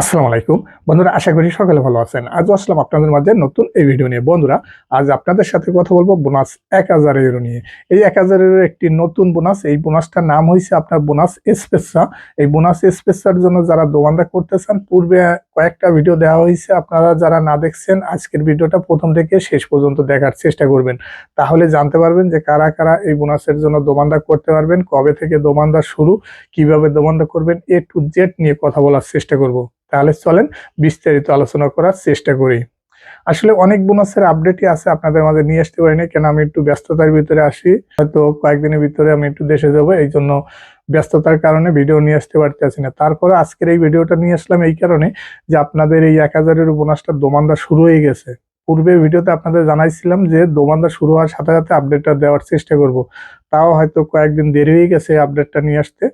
আসসালামু আলাইকুম। বন্ধুরা, আশা করি সকলে ভালো আছেন। আজ আসলাম আপনাদের মাঝে নতুন এই ভিডিও নিয়ে। বন্ধুরা, আজ আপনাদের সাথে কথা বলব বোনাস এক হাজার ইউরো নিয়ে। এই এক হাজার ইউরো একটি নতুন বোনাস, এই বোনাসটার নাম হয়েছে আপনার বোনাস স্পেসা এই বোনাস স্পেসার জন্য যারা দোকানদার করতে চান পূর্বে কয়েকটা ভিডিও দেওয়া হয়েছে আপনারা যারা না দেখছেন, আজকের ভিডিওটা প্রথম থেকে শেষ পর্যন্ত দেখার চেষ্টা করবেন। তাহলে জানতে পারবেন যে কারা কারা এই বোনাসের জন্য দোকানদার করতে পারবেন, কবে থেকে দোকানদার শুরু, কীভাবে দোকানদার করবেন, এ টু জেড নিয়ে কথা বলার চেষ্টা করব। তাহলে চলেন বিস্তারিত আলোচনা করার চেষ্টা করি। আসলে অনেক বোনাসের আপডেটই আছে আপনাদের মাঝে নিয়ে আসতে পারিনি, কেন আমি একটু ব্যস্ততার ভিতরে আসি। হয়তো কয়েকদিনের ভিতরে আমি একটু দেশে যাব এই জন্য ব্যস্ততার কারণে ভিডিও নিয়ে আসতে পারতেছি না। তারপরে আজকের এই ভিডিওটা নিয়ে আসলাম এই কারণে যে আপনাদের এই এক হাজারের বোনাসটা দোমানদা শুরু হয়ে গেছে। পূর্বের ভিডিওতে আপনাদের জানাইছিলাম যে দোমানদা শুরু হওয়ার সাথে সাথে আপডেটটা দেওয়ার চেষ্টা করব। তাও হয়তো কয়েকদিন দেরি হয়ে গেছে আপডেটটা নিয়ে আসতে।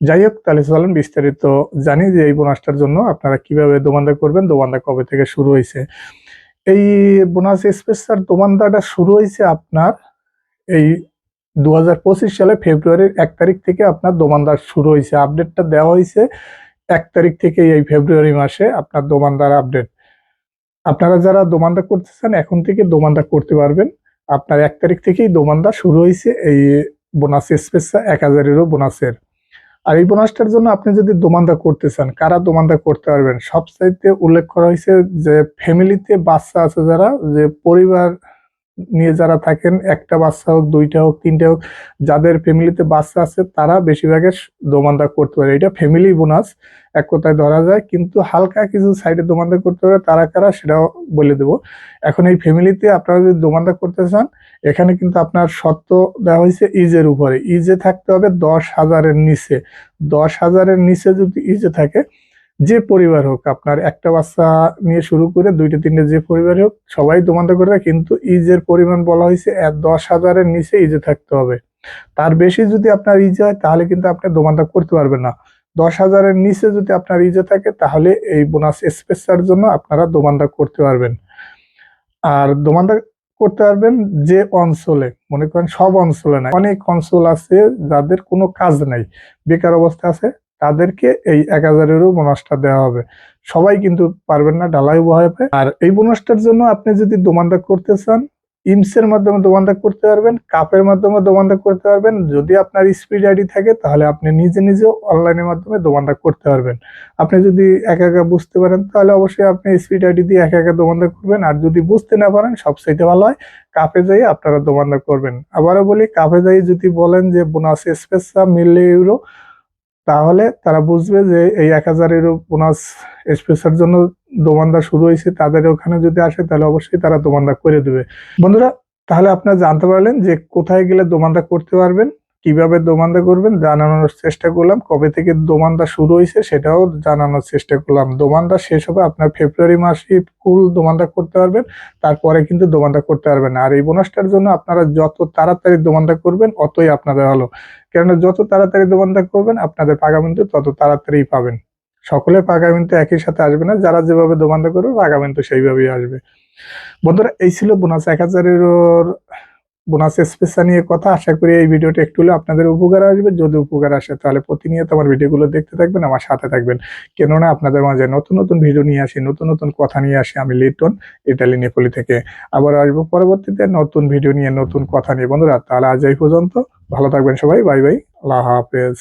যাই হোক তাহলে চলেন বিস্তারিত জানি যে এই বোনাসটার জন্য আপনারা কীভাবে দোমানদা করবেন, দোমানদা কবে থেকে শুরু হয়েছে। এই বোনাস স্পেসার দোমানদাটা শুরু হয়েছে আপনার এই দু হাজার পঁচিশ সালে ফেব্রুয়ারির এক তারিখ থেকে আপনার দোমানদার শুরু হয়েছে। আপডেটটা দেওয়া হয়েছে এক তারিখ থেকে এই ফেব্রুয়ারি মাসে আপনার দোমানদার আপডেট। আপনারা যারা দোমানদা করতে চান, এখন থেকে দোমানদা করতে পারবেন। আপনার এক তারিখ থেকেই দোমানদা শুরু হয়েছে এই বোনাস স্পেসা এক হাজারেরও বোনাসের আর এই বোনাসটার জন্য আপনি যদি দোমান্দা করতে চান, কারা দোমান্দা করতে পারবেন? সবচাইতে উল্লেখ করা হয়েছে যে ফ্যামিলিতে বাচ্চা আছে যারা, যে পরিবার নিয়ে যারা থাকেন, একটা বাচ্চা হোক, দুইটা হোক, তিনটা হোক, যাদের ফ্যামিলিতে বাচ্চা আছে, তারা বেশিরভাগের দোমানদা করতে পারে। এটা ফ্যামিলি বোনাস এক কথায় ধরা যায়, কিন্তু হালকা কিছু সাইডে দোমানদা করতে পারে, তারা কারা সেটাও বলে দেব। এখন এই ফ্যামিলিতে আপনারা যদি দোমানদা করতে চান, এখানে কিন্তু আপনার শর্ত দেওয়া হয়েছে ইজের উপরে। ইজে থাকতে হবে দশ হাজারের নিচে। দশ হাজারের নিচে যদি ইজে থাকে যে পরিবার হোক, আপনার একটা বাচ্চা নিয়ে শুরু করে দুইটা, তিনটে যে পরিবার হোক, সবাই দোমানদা করে, কিন্তু ইজের পরিমাণ বলা হয়েছে দশ হাজারের নিচে ইজে থাকতে হবে। তার বেশি যদি আপনার ইজে হয়, তাহলে কিন্তু আপনি দোমানদা করতে পারবেন না। দশ হাজারের নিচে যদি আপনার ইজে থাকে, তাহলে এই বোনাস স্পেসার জন্য আপনারা দোমানদা করতে পারবেন। আর দোমানদা করতে পারবেন যে অঞ্চলে, মনে করেন সব অঞ্চলে নাই, অনেক অঞ্চল আছে যাদের কোনো কাজ নাই। বেকার অবস্থা আছে তাদেরকে এই এক হাজারেরও বোনাসটা দেওয়া হবে। সবাই কিন্তু পারবেন না ডালাই বহাবে আর এই বোনাসটার জন্য আপনি যদি দোমানদা করতে চান ইমসের মাধ্যমে দোমানদা করতে পারবেন কাপের মাধ্যমে দোমানদা করতে পারবেন। যদি আপনার স্পিড আইডি থাকে, তাহলে আপনি নিজে নিজেও অনলাইনের মাধ্যমে দোমানদা করতে পারবেন। আপনি যদি একা একা বুঝতে পারেন, তাহলে অবশ্যই আপনি স্পিড আইডি দিয়ে একা একা দোমানদা করবেন। আর যদি বুঝতে না পারেন, সবচাইতে ভালো হয় কাপে যাই আপনারা দোমানদা করবেন। আবারও বলি কাপে যাই যদি বলেন যে বোনাস স্পেসা মিললে ইউরো তাহলে তারা বুঝবে যে এই এক হাজার এর বোনাস স্পেসার জন্য দোমানদা শুরু হয়েছে, তাদের ওখানে যদি আসে তাহলে অবশ্যই তারা দোমানদা করে দেবে। বন্ধুরা, তাহলে আপনারা জানতে পারলেন যে কোথায় গেলে দোমানদা করতে পারবেন। কীভাবে দোমানদা করবেন জানানোর চেষ্টা করলাম। কবে থেকে দোমানদা শুরু হয়েছে সেটাও জানানোর চেষ্টা করলাম। দোমানদা শেষ হবে আপনার ফেব্রুয়ারি মাসে ফুল দোমানদা করতে পারবেন, তারপরে কিন্তু দোমানদা করতে পারবেন। আর এই বোনাসটার জন্য আপনারা যত তাড়াতাড়ি দোমানদা করবেন, অতই আপনাদের ভালো। কেননা যত তাড়াতাড়ি দোমানদা করবেন, আপনাদের পাকা কিন্তু তত তাড়াতাড়ি পাবেন। সকলে পাকা কিন্তু একই সাথে আসবে না, যারা যেভাবে দোমানদা করবে পাকা কিন্তু সেইভাবেই আসবে। বন্ধুরা, এই ছিল বোনাস এক হাজারের বোনাস স্পেশাল নিয়ে কথা। আশা করি এই ভিডিওটা একটু হলে আপনাদের উপকার আসবে। যদি উপকার আসে তাহলে প্রতিনিয়ত আমার ভিডিওগুলো দেখতে থাকবেন, আমার সাথে থাকবেন। কেননা আপনাদের মাঝে নতুন নতুন ভিডিও নিয়ে আসি, নতুন নতুন কথা নিয়ে আসি। আমি লিটন, ইটালি নেপলি থেকে। আবার আসব পরবর্তীতে নতুন ভিডিও নিয়ে, নতুন কথা নিয়ে। বন্ধুরা, তাহলে আজ এই পর্যন্ত। ভালো থাকবেন সবাই। Bye bye. আল্লাহ হাফেজ।